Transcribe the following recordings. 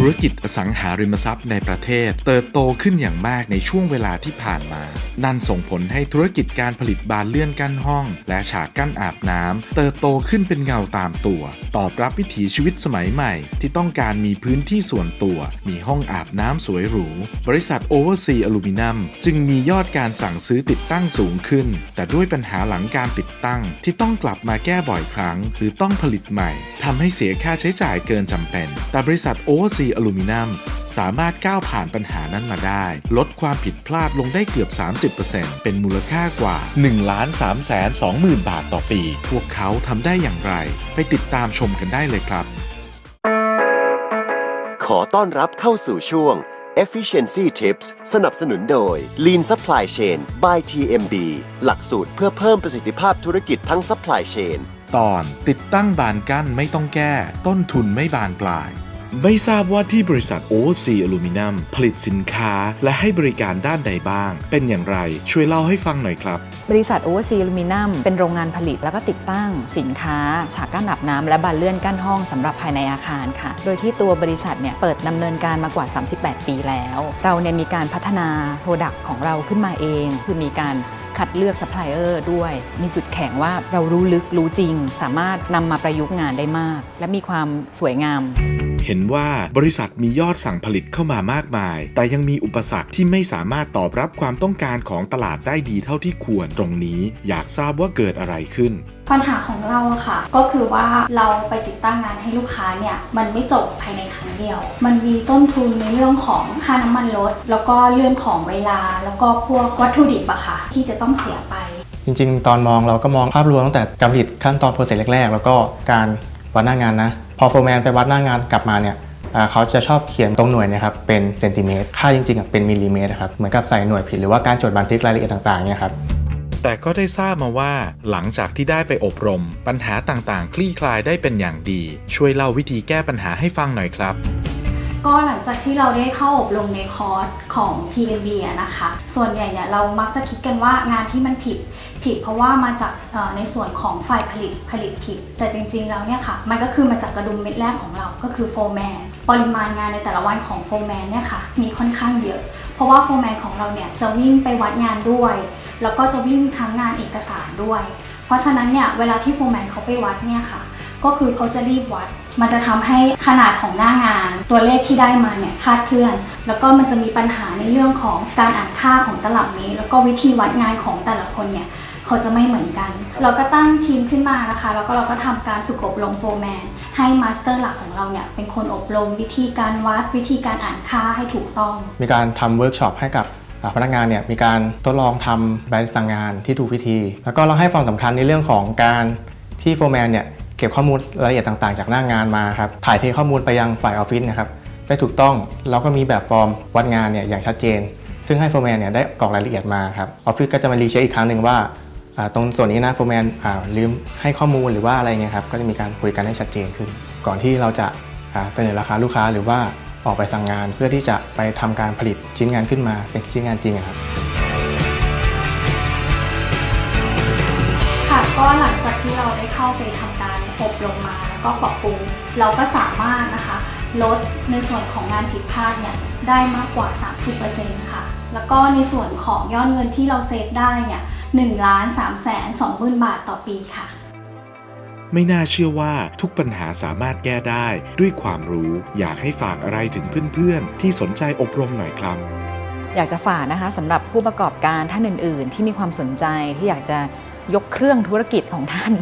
ธุรกิจอสังหาริมทรัพย์ในประเทศ เติบโตขึ้นอย่างมากในช่วงเวลาที่ผ่านมา นั่นส่งผลให้ธุรกิจการผลิตบานเลื่อนกั้นห้อง และฉากกั้นอาบน้ำเติบโตขึ้นเป็นเงาตามตัว ตอบรับวิถีชีวิตสมัยใหม่ ที่ต้องการมีพื้นที่ส่วนตัว มีห้องอาบน้ำสวยหรู บริษัท Oversea Aluminum จึงมียอดการสั่งซื้อติดตั้งสูงขึ้น แต่ด้วยปัญหาหลังการติดตั้ง ที่ต้องกลับมาแก้บ่อยครั้ง หรือต้องผลิตใหม่ทำให้เสียค่าใช้จ่ายเกินจำเป็น แต่บริษัทโอเวอร์ Oversea Aluminum สามารถก้าวผ่านปัญหานั้นมาได้ ลดความผิดพลาดลงได้เกือบ 30%เป็นมูลค่ากว่า1ล้าน3แสน20,000 บาทต่อปี พวกเขาทำได้อย่างไร ไปติดตามชมกันได้เลยครับ ขอต้อนรับเข้าสู่ช่วง Efficiency Tips สนับสนุนโดย Lean Supply Chain by TMB หลักสูตรเพื่อเพิ่มประสิทธิภาพธุรกิจทั้ง Supply Chain ตอนติดตั้งบานกั้นไม่ต้องแก้ ต้นทุนไม่บานปลาย ไม่ทราบว่าที่บริษัท OC Aluminum ผลิตสินค้า และให้บริการด้านใดบ้าง เป็นอย่างไรช่วยเล่าให้ฟังหน่อยครับ บริษัทโอเวอร์ซีลูมินัมเป็นโรงงานผลิตแล้วก็ติดตั้งสินค้า ฉากกั้นอาบน้ำและบานเลื่อนกั้นห้องสำหรับภายในอาคารค่ะ โดยที่ตัวบริษัทเนี่ยเปิดดำเนินการมากว่า 38 ปีแล้ว เราเนี่ยมีการพัฒนาโปรดักต์ของเราขึ้นมาเอง คือมีการคัดเลือกซัพพลายเออร์ด้วย มีจุดแข็งว่าเรารู้ลึกรู้จริง สามารถนำมาประยุกต์งานได้มาก และมีความสวยงาม เห็นว่าบริษัทมียอดสั่งผลิตเข้ามามากมาย แต่ยังมีอุปสรรคที่ไม่สามารถตอบรับความต้องการของตลาดได้ดีเท่าที่ควรตรงนี้ อยากทราบว่าเกิดอะไรขึ้น ปัญหาของเราอะค่ะ ก็คือว่าเราไปติดตั้งงานให้ลูกค้าเนี่ยมันไม่จบภายในครั้งเดียว มันมีต้นทุนในเรื่องของค่าน้ำมันรถแล้วก็เรื่องของเวลา แล้วก็พวกวัตถุดิบอะค่ะ ที่จะต้องเสียไป จริง ๆ ตอนมองเราก็มองภาพรวมตั้งแต่การผลิตขั้นตอนโปรเซสแรกๆ แล้วก็การวัดหน้างานนะ พอโฟร์แมนไปวัดหน้างานกลับมาเนี่ยเขาจะชอบเขียนตรงหน่วยนะครับเป็นเซนติเมตร ค่าจริงๆเป็นมิลลิเมตรนะครับเหมือนกับใส่หน่วยผิดหรือว่าการจดบันทึกรายละเอียดต่างๆเนี่ยครับแต่ก็ได้ทราบมาว่า หลังจากที่ได้ไปอบรม ปัญหาต่างๆ คลี่คลายได้เป็นอย่างดี ช่วยเล่าวิธีแก้ปัญหาให้ฟังหน่อยครับ ก็หลังจากที่เราได้เข้าอบรมในคอร์สของ TMB อะนะคะ ส่วนใหญ่เนี่ยเรามักจะคิดกันว่างานที่มันผิดผิดเพราะว่ามาจากในส่วนของฝ่ายผลิตผลิตผิด แต่จริงๆแล้วเนี่ยค่ะมันก็คือมาจากกระดุมเม็ดแรกของเราก็คือโฟร์แมนปริมาณงานในแต่ละวันของโฟร์แมนเนี่ยค่ะมีค่อนข้างเยอะ เพราะว่าโฟร์แมนของเราเนี่ยจะวิ่งไปวัดงานด้วย แล้วก็จะวิ่งทั้งงานเอกสารด้วย เพราะฉะนั้นเนี่ยเวลาที่โฟร์แมนเขาไปวัดเนี่ยค่ะ ก็คือเขาจะรีบวัด มันจะทำให้ขนาดของหน้างาน ตัวเลขที่ได้มาเนี่ยคาดเคลื่อน แล้วก็มันจะมีปัญหาในเรื่องของการอ่านค่าของตลับนี้ แล้วก็วิธีวัดงานของแต่ละคนเนี่ยเขาจะไม่เหมือนกัน เราก็ตั้งทีมขึ้นมานะคะ แล้วก็เราก็ทำการฝึกอบรมโฟร์แมนให้มาสเตอร์หลักของเราเนี่ยเป็นคนอบรมวิธีการวัดวิธีการอ่านค่าให้ถูกต้อง มีการทำเวิร์กช็อปให้กับพนักงานเนี่ยมีการทดลองทำใบสั่งงานที่ถูกวิธี แล้วก็เราให้ความสำคัญในเรื่องของการที่โฟร์แมนเนี่ย เก็บข้อมูลรายละเอียดต่างๆ จากหน้างานมาครับถ่ายเทข้อมูลไปยังฝ่ายออฟฟิศนะครับได้ถูกต้องแล้วก็มีแบบฟอร์มวัดงานเนี่ยอย่างชัดเจน ซึ่งให้โฟร์แมนเนี่ยได้กรอกรายละเอียดมาครับออฟฟิศก็จะมารีเช็คอีกครั้งหนึ่งว่าตรงส่วนนี้นะโฟร์แมนลืมให้ข้อมูลหรือว่าอะไรเงี้ยครับก็จะมีการคุยกันให้ชัดเจนขึ้น ก่อนที่เราจะเสนอราคาลูกค้าหรือว่าออกไปสั่งงานเพื่อที่จะไปทำการผลิตชิ้นงานขึ้นมาเป็นชิ้นงานจริงครับ ก็หลังจากที่เราได้เข้าไปทำการอบรมมาแล้วก็ปรับปรุงเราก็สามารถนะคะลดในส่วนของงานผิดพลาดเนี่ยได้มากกว่า 30%ค่ะ แล้วก็ในส่วนของยอดเงินที่เราเซฟได้เนี่ย1ล้าน3แสน2หมื่นบาทต่อปีค่ะ ไม่น่าเชื่อว่าทุกปัญหาสามารถแก้ได้ด้วยความรู้อยากให้ฝากอะไรถึงเพื่อนๆ ที่สนใจอบรมหน่อยครับอยากจะฝากนะคะสำหรับผู้ประกอบการท่านอื่น ๆ ที่มีความสนใจที่อยากจะ ยกเครื่องธุรกิจของท่าน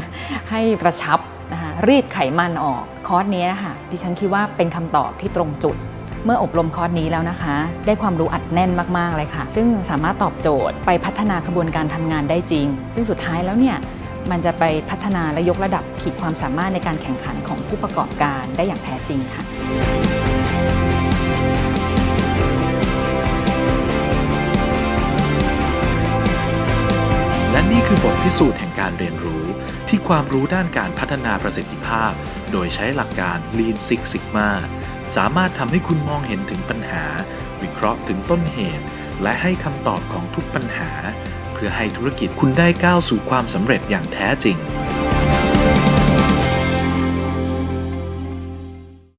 ให้กระชับนะคะรีดไขมันออกคอร์สนี้นะคะดิฉันคิดว่าเป็นคำตอบที่ตรงจุด เมื่ออบรมคอร์สนี้แล้วนะคะ ได้ความรู้อัดแน่นมากๆเลยค่ะ ซึ่งสามารถตอบโจทย์ไปพัฒนากระบวนการทำงานได้จริง ซึ่งสุดท้ายแล้วเนี่ยมันจะไปพัฒนาและยกระดับขีดความสามารถในการแข่งขันของผู้ประกอบการได้อย่างแท้จริงค่ะ บทพิสูจน์แห่งการเรียนรู้ ที่ความรู้ด้านการพัฒนาประสิทธิภาพ โดยใช้หลักการ Lean Six Sigma สามารถทำให้คุณมองเห็นถึงปัญหา วิเคราะห์ถึงต้นเหตุ และให้คำตอบของทุกปัญหา เพื่อให้ธุรกิจคุณได้ก้าวสู่ความสำเร็จอย่างแท้จริง